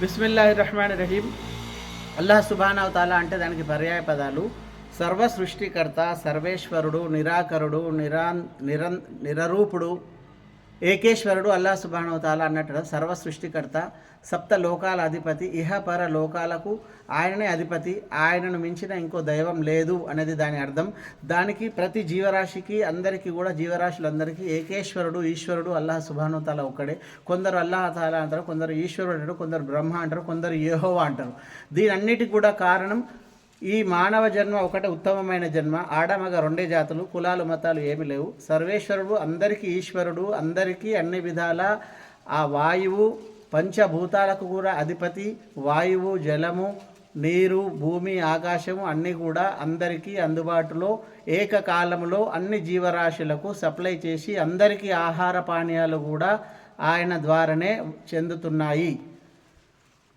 బిస్మిల్లాహి రహమాన్ రహీం అల్లాహ్ సుబానావ్ తాలా అంటే దానికి పర్యాయ పదాలు. సర్వ సృష్టికర్త సర్వేశ్వరుడు నిరాకరుడు నిరా నిరం నిరరూపుడు ఏకేశ్వరుడు అల్లా సుబానవతాల అన్నట్టు సర్వ సృష్టికర్త సప్త లోకాల అధిపతి ఇహపర లోకాలకు ఆయననే అధిపతి ఆయనను మించిన ఇంకో దైవం లేదు అనేది దాని అర్థం. దానికి ప్రతి జీవరాశికి అందరికీ కూడా జీవరాశులందరికీ ఏకేశ్వరుడు ఈశ్వరుడు అల్లాహ్ సుబానవతాల ఒక్కడే. కొందరు అల్లాహతాల అంటారు కొందరు ఈశ్వరుడు అంటారు కొందరు బ్రహ్మ అంటారు కొందరు యహోవా అంటారు. దీని అన్నిటికి కూడా కారణం ఈ మానవ జన్మ ఒకటే ఉత్తమమైన జన్మ. ఆడమగ రెండే జాతులు కులాలు మతాలు ఏమి లేవు. సర్వేశ్వరుడు అందరికీ ఈశ్వరుడు అందరికీ అన్ని విధాల ఆ వాయువు పంచభూతాలకు కూడా అధిపతి. వాయువు జలము నీరు భూమి ఆకాశము అన్నీ కూడా అందరికీ అందుబాటులో. ఏకకాలంలో అన్ని జీవరాశులకు సప్లై చేసి అందరికీ ఆహార పానీయాలు కూడా ఆయన ద్వారానే చెందుతున్నాయి.